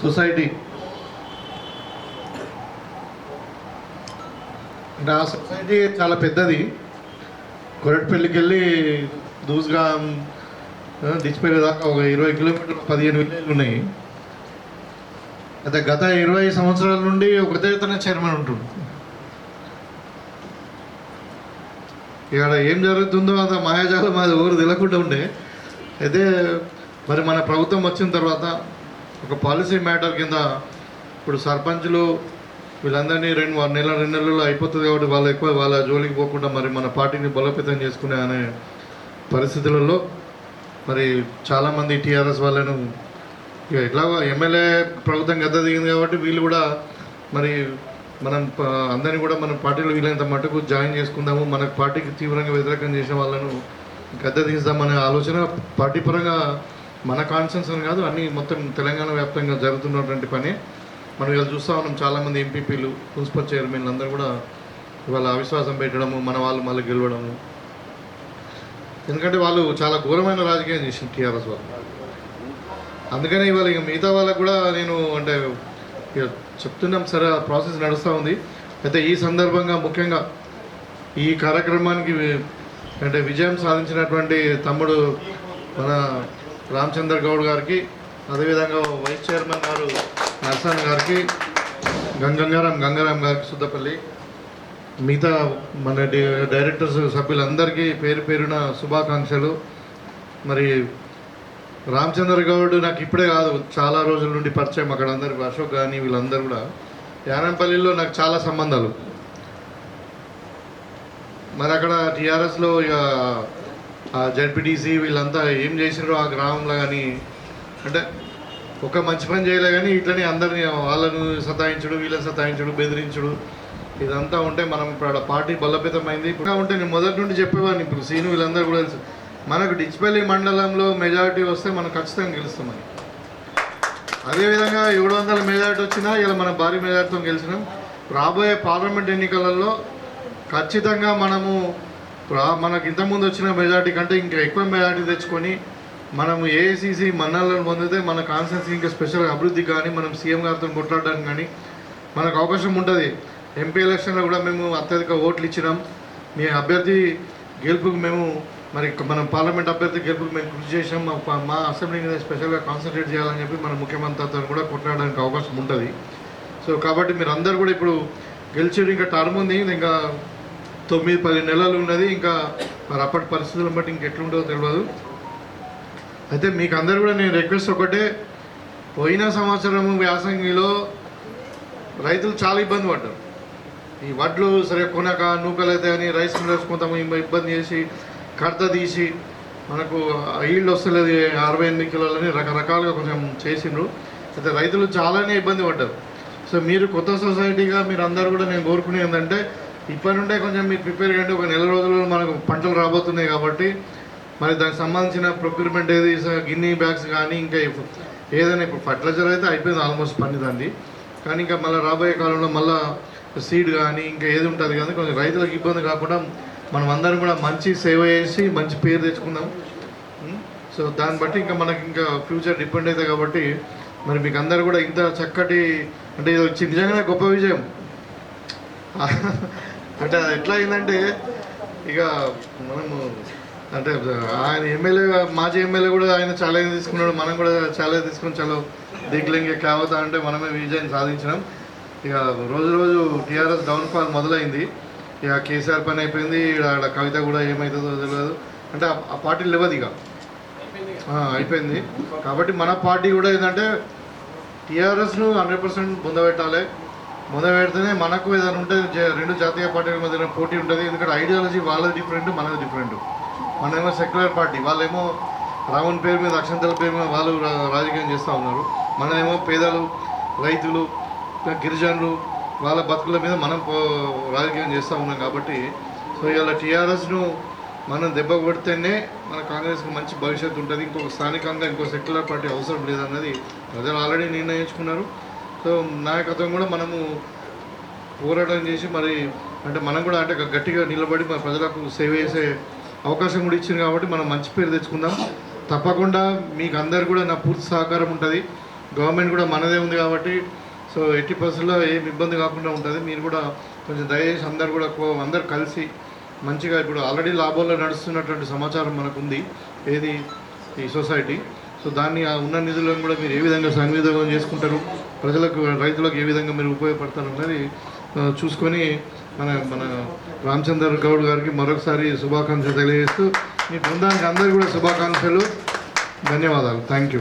Society. అంటే ఆ society చాలా పెద్దది. కొరట్పల్లికి వెళ్ళి దూసుగా దిచ్చిపల్లి దాకా ఒక ఇరవై కిలోమీటర్లు పదిహేను విలేజ్లు ఉన్నాయి అయితే గత ఇరవై సంవత్సరాల నుండి ఒకటే తన చైర్మన్ ఉంటుంది ఇక్కడ ఏం జరుగుతుందో అంత మాయాజాలం అది ఊరు తెలియకుండా ఉండే. అయితే మరి మన ప్రభుత్వం వచ్చిన తర్వాత ఒక పాలసీ మ్యాటర్ కింద ఇప్పుడు సర్పంచ్లు వీళ్ళందరినీ రెండు వారు నెల రెండు నెలల్లో అయిపోతుంది కాబట్టి వాళ్ళు ఎక్కువ వాళ్ళ జోలికి పోకుండా మరి మన పార్టీని బలోపేతం చేసుకునే అనే పరిస్థితులలో మరి చాలామంది టీఆర్ఎస్ వాళ్ళను ఇక ఎట్లా ఎమ్మెల్యే ప్రభుత్వం గద్ద దిగింది కాబట్టి వీళ్ళు కూడా మరి మనం అందరినీ కూడా మన పార్టీలో వీలైనంత మటుకు జాయిన్ చేసుకుందాము. మన పార్టీకి తీవ్రంగా వ్యతిరేకం చేసిన వాళ్ళను గద్ద తీస్తామనే ఆలోచన పార్టీ పరంగా మన కాన్సెన్స్ అని కాదు అన్ని మొత్తం తెలంగాణ వ్యాప్తంగా జరుగుతున్నటువంటి పని. మనం ఇలా చూస్తూ ఉన్నాం చాలామంది ఎంపీపీలు మున్సిపల్ చైర్మన్లు అందరూ కూడా ఇవాళ అవిశ్వాసం పెట్టడము మన వాళ్ళు మళ్ళీ గెలవడము. ఎందుకంటే వాళ్ళు చాలా ఘోరమైన రాజకీయం చేసింది టీఆర్ఎస్ వాళ్ళు. అందుకనే ఇవాళ ఇక మిగతా వాళ్ళకు కూడా నేను అంటే ఇక చెప్తున్నాం సరే ఆ ప్రాసెస్ నడుస్తూ ఉంది. అయితే ఈ సందర్భంగా ముఖ్యంగా ఈ కార్యక్రమానికి అంటే విజయం సాధించినటువంటి తమ్ముడు మన రామచంద్ర గౌడ్ గారికి అదేవిధంగా వైస్ చైర్మన్ గారు నర్సన్ గారికి గంగంగారాం గంగారాం గారికి సుద్దపల్లి మిగతా మన డైరెక్టర్స్ సభ్యులందరికీ పేరు పేరున శుభాకాంక్షలు. మరి రామచంద్ర గౌడ్ నాకు ఇప్పుడే కాదు చాలా రోజుల నుండి పరిచయం అక్కడ అందరు అశోక్ కానీ వీళ్ళందరూ కూడా. యానంపల్లిలో నాకు చాలా సంబంధాలు. మరి అక్కడ టీఆర్ఎస్లో ఇక జడ్పీటీసీ వీళ్ళంతా ఏం చేసినారో ఆ గ్రామంలో కానీ అంటే ఒక మంచి పని చేయలే కానీ ఇట్లనే అందరిని వాళ్ళను సతాయించుడు వీళ్ళని సతాయించుడు బెదిరించుడు. ఇదంతా ఉంటే మనం ఇప్పుడు ఆడ పార్టీ బలపేతమైంది. ఇంకా ఉంటే నేను మొదటి నుండి చెప్పేవాడిని ఇప్పుడు సీను వీళ్ళందరూ కూడా తెలుసు. మనకు డిచ్పల్లి మండలంలో మెజారిటీ వస్తే మనం ఖచ్చితంగా గెలుస్తామని అదేవిధంగా ఏడు వందల మెజారిటీ వచ్చినా ఇలా మనం భారీ మెజారిటీతో గెలిచినాం. రాబోయే పార్లమెంట్ ఎన్నికలలో ఖచ్చితంగా మనము మనకు ఇంతకుముందు వచ్చిన మెజార్టీ కంటే ఇంకా ఎక్కువ మెజార్టీ తెచ్చుకొని మనం ఏఐసిసి మన్నాలను పొందితే మన కాన్స్టిట్యూన్సీ ఇంకా స్పెషల్ అభివృద్ధి కానీ మనం సీఎం గారితో కొట్లాడడానికి కానీ మనకు అవకాశం ఉంటుంది. ఎంపీ ఎలక్షన్లో కూడా మేము అత్యధిక ఓట్లు ఇచ్చినాం. మీ అభ్యర్థి గెలుపుకు మేము మరి మనం పార్లమెంట్ అభ్యర్థి గెలుపుకు మేము కృషి చేసాం మా మా అసెంబ్లీ మీద స్పెషల్గా కాన్సన్ట్రేట్ చేయాలని చెప్పి మన ముఖ్యమంత్రితో కూడా కొట్లాడడానికి అవకాశం ఉంటుంది. సో కాబట్టి మీరు అందరు కూడా ఇప్పుడు గెలిచేది ఇంకా టర్మ్ ఉంది. ఇంకా తొమ్మిది పది నెలలు ఉన్నది. ఇంకా మరి అప్పటి పరిస్థితులను బట్టి ఇంకెట్లుంటుందో తెలియదు అయితే మీకు అందరు కూడా నేను రిక్వెస్ట్ ఒకటే. పోయిన సంవత్సరం వ్యాసంగిలో రైతులు చాలా ఇబ్బంది పడ్డారు. ఈ వడ్లు సరే కొనక నూకలైతే అని రైస్ మిల్లర్స్ కొంత ఇబ్బంది చేసి కడత తీసి మనకు ఈల్డ్ వస్తలేదు అరవై ఎనిమిది కిలోలని రకరకాలుగా కొంచెం చేసిండ్రు. అయితే రైతులు చాలానే ఇబ్బంది పడ్డారు. సో మీరు కొత్త సొసైటీగా మీరు అందరూ కూడా నేను కోరుకునే ఏంటంటే ఇప్పటి నుండే కొంచెం మీరు ప్రిపేర్ కంటే ఒక నెల రోజుల్లో మనకు పంటలు రాబోతున్నాయి కాబట్టి మరి దానికి సంబంధించిన ప్రొక్యూర్మెంట్ ఏది స- గిన్నీ బ్యాగ్స్ కానీ ఇంకా ఏదైనా ఇప్పుడు ఫర్టిలైజర్ అయితే అయిపోయింది ఆల్మోస్ట్ పనిదండి కానీ ఇంకా మళ్ళీ రాబోయే కాలంలో మళ్ళీ సీడ్ కానీ ఇంకా ఏది ఉంటుంది కానీ కొంచెం రైతులకు ఇబ్బంది కాకుండా మనం అందరం కూడా మంచి సేవ చేసి మంచి పేరు తెచ్చుకుందాం. సో దాన్ని బట్టి ఇంకా మనకి ఇంకా ఫ్యూచర్ డిపెండ్ అవుతుంది కాబట్టి మరి మీకు అందరు కూడా ఇంత చక్కటి అంటే ఇది వచ్చి నిజంగానే గొప్ప విజయం. అంటే అది ఎట్లా అయిందంటే ఇక మనము అంటే ఆయన ఎమ్మెల్యే మాజీ ఎమ్మెల్యే కూడా ఆయన ఛాలెంజ్ తీసుకున్నాడు మనం కూడా ఛాలెంజ్ తీసుకుని చలో దిగ్లింగే కావతా అంటే మనమే విజయం సాధించినాం. ఇక రోజు రోజు టీఆర్ఎస్ డౌన్ఫాల్ మొదలైంది. ఇక కేసీఆర్ పని అయిపోయింది ఇక్కడ ఆడ కవిత కూడా ఏమవుతుందో తెలియదు అంటే ఆ- పార్టీ లేవదు ఇక. అయిపోయింది. కాబట్టి మన పార్టీ కూడా ఏంటంటే టీఆర్ఎస్ను హండ్రెడ్ పర్సెంట్ మొదలు పెడితేనే మనకు ఏదైనా ఉంటే రెండు జాతీయ పార్టీల మధ్య పోటీ ఉంటుంది. ఎందుకంటే ఐడియాలజీ వాళ్ళది డిఫరెంట్ మనది డిఫరెంట్ మనమేమో సెక్యులర్ పార్టీ వాళ్ళేమో రావణ్ పేరు మీద అక్షంతల పేరు మీద వాళ్ళు రాజకీయం చేస్తూ ఉన్నారు. మనమేమో పేదలు రైతులు గిరిజనులు వాళ్ళ బతుకుల మీద మనం రాజకీయం చేస్తూ ఉన్నాం కాబట్టి సో ఇవాళ టీఆర్ఎస్ను మనం దెబ్బ కొడితేనే మన కాంగ్రెస్కి మంచి భవిష్యత్తు ఉంటుంది. ఇంకొక స్థానికంగా ఇంకో సెక్యులర్ పార్టీ అవసరం లేదన్నది ప్రజలు ఆల్రెడీ నిర్ణయించుకున్నారు. సో నాయకత్వం కూడా మనము పోరాటం చేసి మరి అంటే మనం కూడా అంటే గట్టిగా నిలబడి మన ప్రజలకు సేవ చేసే అవకాశం కూడా ఇచ్చింది కాబట్టి మనం మంచి పేరు తెచ్చుకుందాం. తప్పకుండా మీకు అందరు కూడా నా పూర్తి సహకారం ఉంటుంది. గవర్నమెంట్ కూడా మనదే ఉంది కాబట్టి సో ఎట్టి పరిస్థితుల్లో ఏం ఇబ్బంది కాకుండా ఉంటుంది. మీరు కూడా కొంచెం దయచేసి అందరు కూడా అందరు కలిసి మంచిగా ఇప్పుడు ఆల్రెడీ లాభాల్లో నడుస్తున్నటువంటి సమాచారం మనకు ఉంది ఏది? ఈ సొసైటీ సో దాన్ని ఆ ఉన్న నిధులను కూడా మీరు ఏ విధంగా సన్వినియోగం చేసుకుంటారు? ప్రజలకు రైతులకు ఏ విధంగా మీరు ఉపయోగపడతారన్నది చూసుకొని మన మన రామచంద్ర గౌడ్ గారికి మరొకసారి శుభాకాంక్షలు తెలియజేస్తూ మీ బృందానికి అందరికీ కూడా శుభాకాంక్షలు. ధన్యవాదాలు. Thank you.